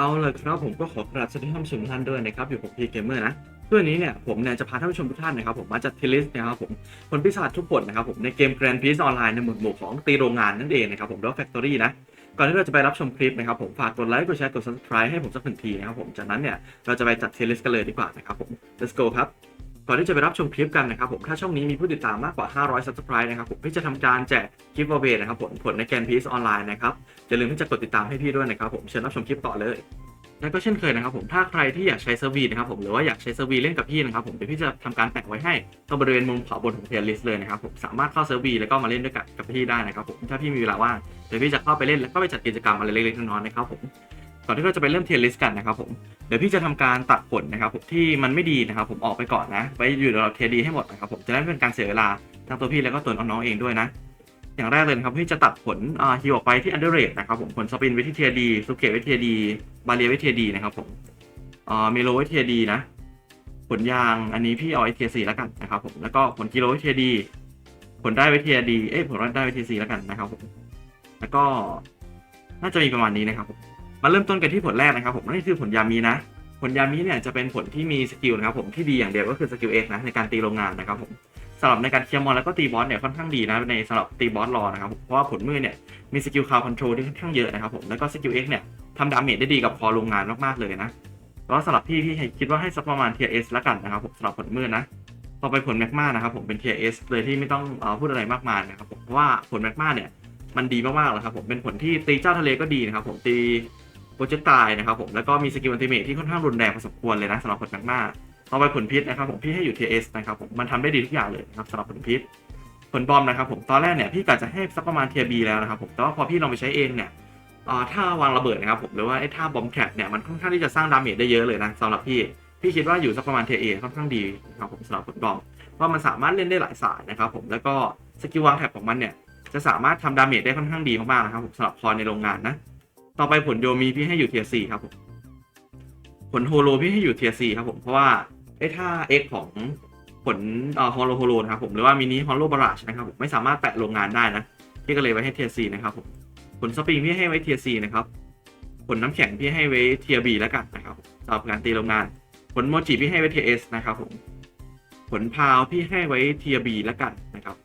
เอาเลยครับผมก็ขอกราบสวัสดีท่านผู้ชมทุกท่านด้วยนะครับ อยู่ผมพีเกมเมอร์นะเรื่องนี้เนี่ยผมเนี่ยจะพาท่านผู้ชมทุกท่านนะครับผมมาจัดทีลิสต์นะครับผมคนพิศาจทุกคนนะครับผมในเกม Grand Prix ออนไลน์ในหมวดหมู่ของตีโรงงานนั่นเองนะครับผมดอฟแฟคทอรี่นะก่อนที่เราจะไปรับชมคลิปนะครับผมฝากกดไลค์กดแชร์กด subscribe ให้ผมสักหนึ่งทีนะครับผมจากนั้นเนี่ยเราจะไปจัดทีลิสต์กันเลยดีกว่านะครับผม let's go ครับ ก่อนที่จะไปรับชมคลิปกันนะครับผมถ้าช่องนี้มีผู้ติดตามมากกว่า 500 subscribe นะครับผมพี่จะทำการแจกคลิปวอเวนะครับผมผลในแกนพีซออนไลน์นะครับอย่าลืมที่จะกดติดตามให้พี่ด้วยนะครับผมเชิญรับชมคลิปต่อเลยแล้วก็เช่นเคยนะครับผมถ้าใครที่อยากใช้เซอร์วีนะครับผมหรือว่าอยากใช้เซอร์วีเล่นกับพี่นะครับผมเดี๋ยวพี่จะทำการแปะไว้ให้ตรงบริเวณมุมขวาบนของเพลย์ลิสต์เลยนะครับผมสามารถเข้าเซอร์วีแล้วก็มาเล่นด้วยกันกับพี่ได้นะครับผมถ้าพี่มีเวลาว่างเดี๋ยวพี่จะเข้าไปเล่นแล้วก็ไปจัดกิจกรรมอะไรเล็กๆน้อยๆนะครับผม ก่อนที่เราจะไปเริ่มเทียร์ลิสต์กันนะครับผมเดี๋ยวพี่จะทำการตัดผลนะครับที่มันไม่ดีนะครับผมออกไปก่อนนะไว้อยู่ในระดับเทียร์ดีให้หมดนะครับผมจะได้ไม่เป็นการเสียเวลาทั้งตัวพี่แล้วก็ตัวน้องๆเองด้วยนะ อย่างแรกเลยนะครับพี่จะตัดผลฮิวออกไปที่อันเดอร์เรทนะครับผมผลสปินไว้ที่เทียดีสุเกตไว้เทียดีบาเรียไว้เทียดีนะครับผมอ่าเมโลไว้เทียดีนะผลยางอันนี้พี่เอาไว้เทียสี่แล้วกันนะครับผมแล้วก็ผลกิโลไว้เทียดีผลได้ไว้เทียดีเอ้ยผลได้ไว้เทียสี่แล้วกันนะครับผมแล้วก็น่าจะมีประมาณนี้นะครับผม มาเริ่มต้นกันที่ผลแรกนะครับผมนั่นคือผลยามีนะ ผลยามีเนี่ยจะเป็นผลที่มีสกิลนะครับผมที่ดีอย่างเดียวก็คือสกิลเอ็กนะในการตีโรงงานนะครับผมสำหรับในการเคลียร์มอนแล้วก็ตีบอสเนี่ยค่อนข้างดีนะในสำหรับตีบอสรอนะครับเพราะว่าผลมือเนี่ยมีสกิลคาวคอนโทรลที่ค่อนข้างเยอะนะครับผมแล้วก็สกิลเอ็กเนี่ยทำดาเมจได้ดีกับคอโรงงานมากๆเลยนะแล้วสำหรับพี่พี่คิดว่าให้สักประมาณเทียเอสละกันนะครับผมสำหรับผลมือนะต่อไปผลแมกมานะครับผมเป็นเทียเอสเลยที่ไม่ต้องพูดอะไรมากมายนะครับผมเพราะว่าผลแมกมาเนี่ยมันดีมากๆเลยครับผมเป็นผลที่ตีเจ้าทะเลก็ดีนะครับผมตี โปรเจกต์ตายนะครับผมแล้วก็มีสกิลอันติเมทที่ค่อนข้างรุนแรงพอสมควรเลยนะสำหรับผลแมกมาต่อไปผลพิษนะครับผมพี่ให้อยู่ TS นะครับผมมันทำได้ดีทุกอย่างเลยนะครับสำหรับผลพิษ ผลบอมนะครับผมตอนแรกเนี่ยพี่กะจะให้สักประมาณเทียบีแล้วนะครับผมแต่ว่าพอพี่ลองไปใช้เองเนี่ยถ้าวางระเบิดนะครับผมหรือว่าไอ้ท่าบอมแทร็กเนี่ยมันค่อนข้างที่จะสร้างดาเมจได้เยอะเลยนะสำหรับพี่พี่คิดว่าอยู่สักประมาณเทเอค่อนข้างดีนะครับผมสำหรับผลบอมเพราะมันสามารถเล่นได้หลายสายนะครับผมแล้วก็สกิลวางแท็บของมันเนี่ยจะสามารถทำดาเมจได้ค่อนข้างดีมากๆนะครับผมสำหรับคอในโรงงานนะ ต่อไปผลโยมีพี่ให้อยู่เทียสี่ครับผม ผลโฮโลพี่ให้อยู่เทียสี่ครับผมเพราะว่าไอ้ถ้า X ของผลเอ่อฮอลโลโฮโลนะครับผมหรือว่ามินิฮอลโลบาราชนะครับผมไม่สามารถแปะโรงงานได้นะพี่ก็เลยไว้ให้เทียซีนะครับผมผลสปริงพี่ให้ไว้เทียซีนะครับผลน้ำแข็งพี่ให้ไว้เทียบีแล้วกันนะครับสำหรับการตีโรงงาน ผลโมจิพี่ให้ไว้เทียเอสนะครับผมผลพาวพี่ให้ไว้เทียบีแล้วกันนะครับ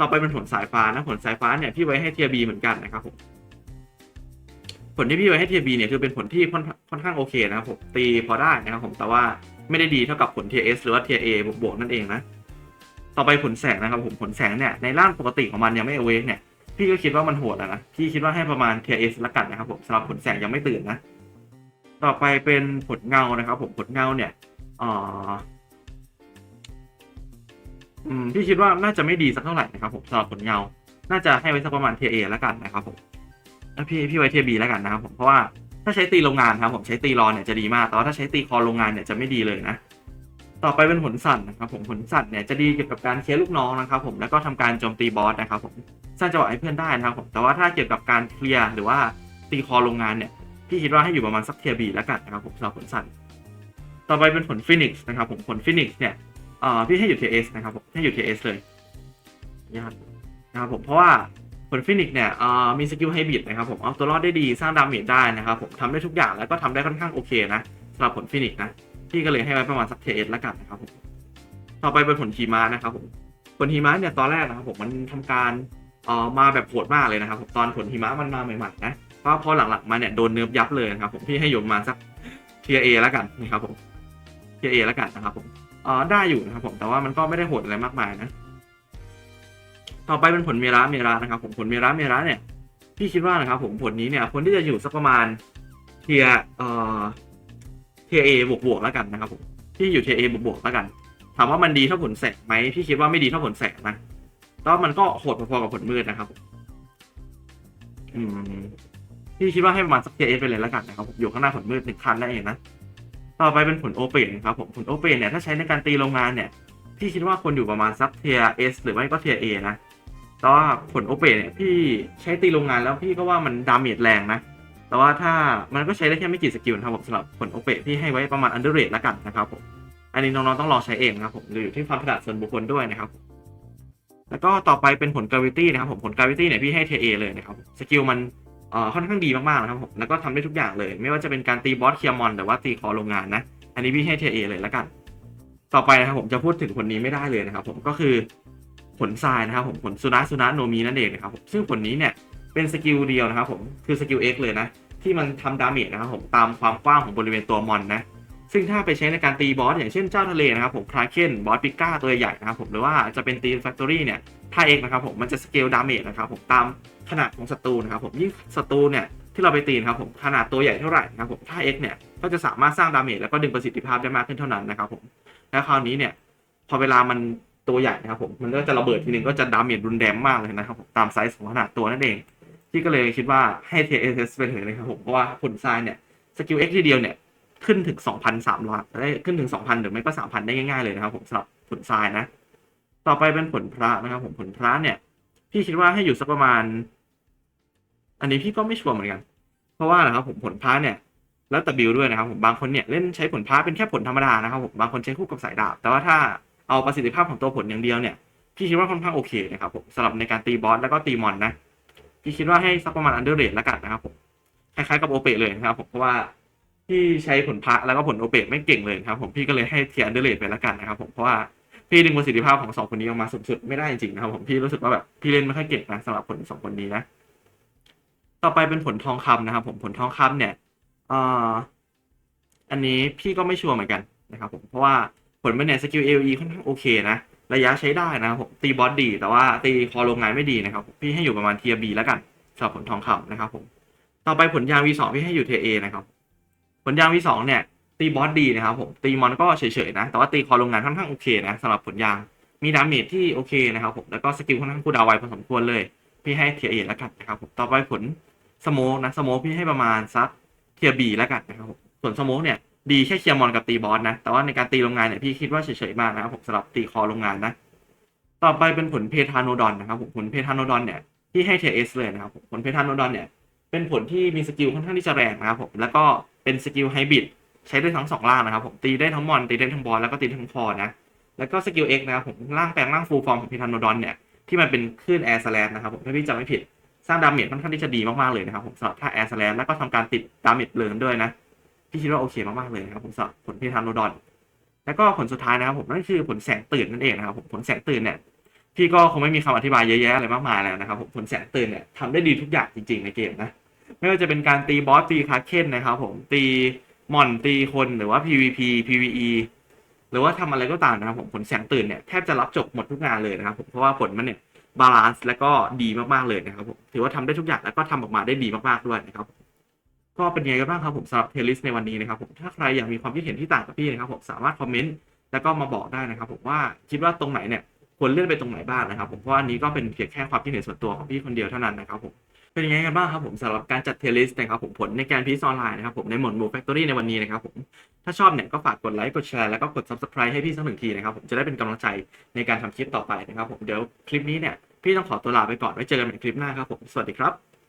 ต่อไปเป็นผลสายฟ้านะผลสายฟ้าเนี่ยพี่ไว้ให้เทียบีเหมือนกันนะครับผม ผลที่พี่ไว้ให้เทียบีเนี่ยคือเป็นผลที่ค่อนค่อนข้างโอเคนะครับผมตีพอได้นะครับผมแต่ว่าไม่ได้ดีเท่ากับผล TS หรือว่า TA บวกนั่นเองนะต่อไปผลแสงนะครับผมผลแสงเนี่ยในร่างปกติของมันยังไม่เอเวกเนี่ยพี่ก็คิดว่ามันโหดแล้วนะพี่คิดว่าให้ประมาณ TS ละกันนะครับผมสำหรับผลแสงยังไม่ตื่นนะ ต่อไปเป็นผลเงานะครับ ผมผลเงาเนี่ยอ่าอืมพี่คิดว่าน่าจะไม่ดีสักเท่าไหร่นะครับผมสำหรับผลเงา น่าจะให้ไว้สักประมาณ TA ละกันนะครับผม พี่พี่ไว้ TB แล้วกันนะครับผมเพราะว่าถ้าใช้ตีโรงงานครับผมใช้ตีรอนเนี่ยจะดีมากแต่ว่าถ้าใช้ตีคอโรงงานเนี่ยจะไม่ดีเลยนะต่อไปเป็นผลสั่นนะครับผมผลสั่นเนี่ยจะดีเกี่ยวกับการเคลียร์ลูกน้องนะครับผมแล้วก็ทำการโจมตีบอสนะครับผมสร้างจังหวะให้เพื่อนได้นะครับผมแต่ว่าถ้าเกี่ยวกับการเคลียร์หรือว่าตีคอโรงงานเนี่ยพี่คิดว่าให้อยู่ประมาณสักเทียบีแล้วกันนะครับผมสำหรับผลสั่นต่อไปเป็นผลฟินิกส์นะครับผมผลฟินิกส์เนี่ยเอ่อพี่ให้อยู่ TS นะครับผมให้อยู่ TS เลยยากนะครับผมเพราะว่า ผลฟินิกเนี่ยมีสกิลไฮบริดนะครับผมเอาตัวรอดได้ดีสร้างดาเมจได้นะครับผมทำได้ทุกอย่างแล้วก็ทำได้ค่อนข้างโอเคนะสำหรับผลฟินิกนะพี่ก็เลยให้ไว้ประมาณสักเทสแล้วกันนะครับผมต่อไปเป็นผลหิมะนะครับผมผลหิมะเนี่ยตอนแรกนะครับผมมันทำการเอ่อมาแบบโหดมากเลยนะครับผมตอนผลหิมะมันมาใหม่ๆนะเพราะพอหลังๆมาเนี่ยโดนเนิร์ฟยับเลยนะครับผมพี่ให้อยู่มาสักเทียเอแล้วกันนะครับผมเทียเอแล้วกันนะครับผมเอ่อได้อยู่นะครับผมแต่ว่ามันก็ไม่ได้โหดอะไรมากมายนะ ต่อไปเป็นผลเมระเมระนะครับ ผมผลเมระเมระเนี่ยพี่คิดว่านะครับ ผมผลนี้เนี่ยควรที่จะอยู่สักประมาณเทียเอ่อเทียเอบวกบวกแล้วกันนะครับ ผมพี่อยู่เทียเอบวกบวกแล้วกัน ถามว่ามันดีเท่าผลแสงไหมพี่คิดว่าไม่ดีเท่าผลแสงนะแต่ว่ามันก็โหดพอๆกับผลมืดนะครับผมอืมพี่คิดว่าให้ประมาณสักเทียเอไปเลยแล้วกันนะครับผมอยู่ข้างหน้าผลมืดหนึ่งคันนั่นเองนะต่อไปเป็นผลโอเปนนะครับผมผลโอเปนเนี่ยถ้าใช้ในการตีโรงงานเนี่ยพี่คิดว่าควรอยู่ประมาณสักเทียเอสหรือไม่ก็เทียเอนะ แต่ว่าผลโอเปเนี่ยพี่ใช้ตีโรงงานแล้วพี่ก็ว่ามันดาเมจแรงนะ แต่ว่าถ้ามันก็ใช้ได้แค่ไม่กี่สกิลนะครับผมสำหรับผลโอเปพี่ให้ไว้ประมาณอันเดอร์เรทแล้วกันนะครับผม อันนี้น้องๆต้องลองใช้เองนะครับผมหรืออยู่ที่ความถนัดส่วนบุคคลด้วยนะครับ แล้วก็ต่อไปเป็นผลกราวิตี้นะครับผมผลกราวิตี้เนี่ยพี่ให้เทเอเลยนะครับสกิลมันเอ่อค่อนข้างดีมากๆนะครับผมแล้วก็ทำได้ทุกอย่างเลย ไม่ว่าจะเป็นการตีบอสเคียร์มอนหรือว่าตีคอโรงงานนะ อันนี้พี่ให้เทเอเลยแล้วกัน ต่อไปนะครับผมจะพูดถึงคนนี้ไม่ได้เลยนะครับผมก็คือ ผลทรายนะครับผมผลสุนัขสุนัขโนมีนั่นเองนะครับผมซึ่งผลนี้เนี่ยเป็นสกิลเดียวนะครับผมคือสกิล X เลยนะ ที่มันทำดาเมจนะครับผมตามความกว้างของบริเวณตัวมอนนะซึ่งถ้าไปใช้ในการตีบอสอย่างเช่นเจ้าทะเลนะครับผมคราเคนบอสปิก้าตัวใหญ่นะครับผมหรือว่าจะเป็นตีแฟคทอรี่เนี่ยถ้า X นะครับผมมันจะสเกลดาเมจนะครับผมตามขนาดของศัตรูนะครับผมยิ่งศัตรูเนี่ยที่เราไปตีนะครับผมขนาดตัวใหญ่เท่าไหร่นะครับผมถ้า X เนี่ยก็จะสามารถสร้างดาเมจแล้วก็ดึงประสิทธิภาพได้มากขึ้นเท่านั้นนะครับผมแล้วคราวนี้เนี่ยพอเวลามัน ตัวใหญ่นะครับผมมันก็จะระเบิดทีนึงก็จะดาเมจรุนแรงมากเลยนะครับผมตามไซส์ของขนาดตัวนั่นเอง ที่ก็เลยคิดว่าให้ TSS ไปเลยนะครับผมเพราะว่าผลทรายเนี่ยสกิล X ทีเดียวเนี่ยขึ้นถึง2,300ได้ขึ้นถึง2,000หรือไม่ก็3,000ได้ง่ายๆเลยนะครับผมสำหรับผลทรายนะ ต่อไปเป็นผลพระนะครับผมผลพระเนี่ยพี่คิดว่าให้อยู่สักประมาณ อันนี้พี่ก็ไม่ชัวร์เหมือนกัน เพราะว่านะครับผมผลพระเนี่ย แล้วแต่บิลด้วยนะครับผมบางคนเนี่ยเล่นใช้ผลพระเป็นแค่ผลธรรมดานะครับผมบางคนใช้คู่กับสายดาบ แต่ว่าถ้า เอาประสิทธิภาพของตัวผลอย่างเดียวเนี่ยพี่คิดว่าค่อนข้างโอเคนะครับผมสำหรับในการตีบอสแล้วก็ตีมอนนะพี่คิดว่าให้สักประมาณอันเดอร์เรทแล้วกันนะครับผมคล้ายๆกับโอเปเลยนะครับผมเพราะว่าพี่ใช้ผลพระแล้วก็ผลโอเปกไม่เก่งเลยครับผมพี่ก็เลยให้เทียร์อันเดอร์เลดไปแล้วกันนะครับผมเพราะว่าพี่ดึงประสิทธิภาพของสองคนนี้ออกมาสุดๆไม่ได้จริงๆนะครับผมพี่รู้สึกว่าแบบพี่เล่นไม่ค่อยเก่งนะสำหรับผลสองคนนี้นะต่อไปเป็นผลทองคำนะครับ ผมผลทองคำเนี่ยอ่ออันนี้พี่ก็ไม่ชัวร์เหมือนกันนะครับ ผมเพราะว่า ผลมันเนี่ยสกิลเอลีค่อนข้างโอเคนะ ระยะใช้ได้นะผมตีบอสดี แต่ว่าตีคอโรงงานไม่ดีนะครับพี่ให้อยู่ประมาณเทียบีแล้วกันสำหรับผลทองคำนะครับผมต่อไปผลยาง V2 พี่ให้อยู่เทียเอนะครับผลยาง V2 เนี่ย ตีบอสดีนะครับผมตีมอนก็เฉยๆนะแต่ว่าตีคอโรงงานค่อนข้างโอเคนะสำหรับผลยางมีดาเมจที่โอเคนะครับผมแล้วก็สกิลค่อนข้างคูดาวไวพอสมควรเลย พี่ให้เทียเอแล้วกันนะครับผมต่อไปผลสโมกนะสโมกพี่ให้ประมาณสักเทียบีแล้วกันนะครับผมส่วนสโมกเนี่ย ดีแค่เคลียร์มอนกับตีบอสนะ แต่ว่าในการตีโรงงานเนี่ยพี่คิดว่าเฉยๆมากนะครับผมสำหรับตีคอโรงงานนะ ต่อไปเป็นผลเพทานโนดอนนะครับผมผลเพทานโนดอนเนี่ยที่ให้เทเอสเลยนะครับผมผลเพทานโนดอนเนี่ยเป็นผลที่มีสกิลค่อนข้างที่จะแรงนะครับผมแล้วก็เป็นสกิลไฮบริดใช้ได้ทั้งสองล่างนะครับผมตีได้ทั้งมอนตีได้ทั้งบอลแล้วก็ตีทั้งคอนะแล้วก็สกิลเอ็กนะครับผมร่างแปลงร่างฟูลฟอร์มของพิทานโนดอนเนี่ยที่มันเป็นคลื่นแอร์สแลนนะครับผมถ้าพี่จำไม่ผิดสร้างดาเมจค่อนข้างที่จะดีมากๆเลยนะครับผมสำหรับท่าแอร์สแลนแล้วก็ทำการติดดาเมจเบินด้วยนะ พี่คิดว่าโอเคมากๆเลยนะครับผมสำหรับผลพิทานโนดอน แล้วก็ผลสุดท้ายนะครับผมนั่นคือผลแสงตื่นนั่นเองนะครับผมผลแสงตื่นเนี่ยพี่ก็คงไม่มีคำอธิบายเยอะแยะอะไรมากมายแล้วนะครับผมผลแสงตื่นเนี่ยทำได้ดีทุกอย่างจริง ๆในเกมนะไม่ว่าจะเป็นการตีบอสตีคาเคนนะครับผมตีมอนตีคนหรือว่า PVP PVE หรือว่าทำอะไรก็ตามนะครับผมผลแสงตื่นเนี่ยแทบจะรับจบหมดทุกงานเลยนะครับผมเพราะว่าผลมันเนี่ยบาลานซ์และก็ดีมากๆเลยนะครับผมถือว่าทำได้ทุกอย่างแล้วก็ทำออกมาได้ดีมากๆด้วยนะครับ ก็เป็นยังไงกันบ้างครับผมสำหรับเทลิสในวันนี้นะครับผมถ้าใครอยากมีความคิดเห็นที่ต่างกับพี่นะครับผมสามารถคอมเมนต์แล้วก็มาบอกได้นะครับผมว่าคิดว่าตรงไหนเนี่ยควรเลื่อนไปตรงไหนบ้างนะครับ ผมเพราะว่าอันนี้ก็เป็นเพียงแค่ความคิดเห็นส่วนตัวของพี่คนเดียวเท่านั้นนะครับผมเป็นยังไงกันบ้างครับผมสำหรับการจัดเทลิสนะครับผมผลในการพีซออนไลน์นะครับผมในหมวดหมู่แฟคทอรี่ในวันนี้นะครับผมถ้าชอบเนี่ยก็ฝากกดไลค์กดแชร์แล้วก็กด subscribe ให้พี่สักหนึ่งทีนะครับผมจะได้เป็นกำลังใจในการทำคลิปต่อไปนะครับผมเดี๋ยวคลิปนี้เนี่ยพี่ต้องขอตัวลาไปก่อนไว้เจอกันใหม่คลิปหน้าครับผมสวัสดีครับ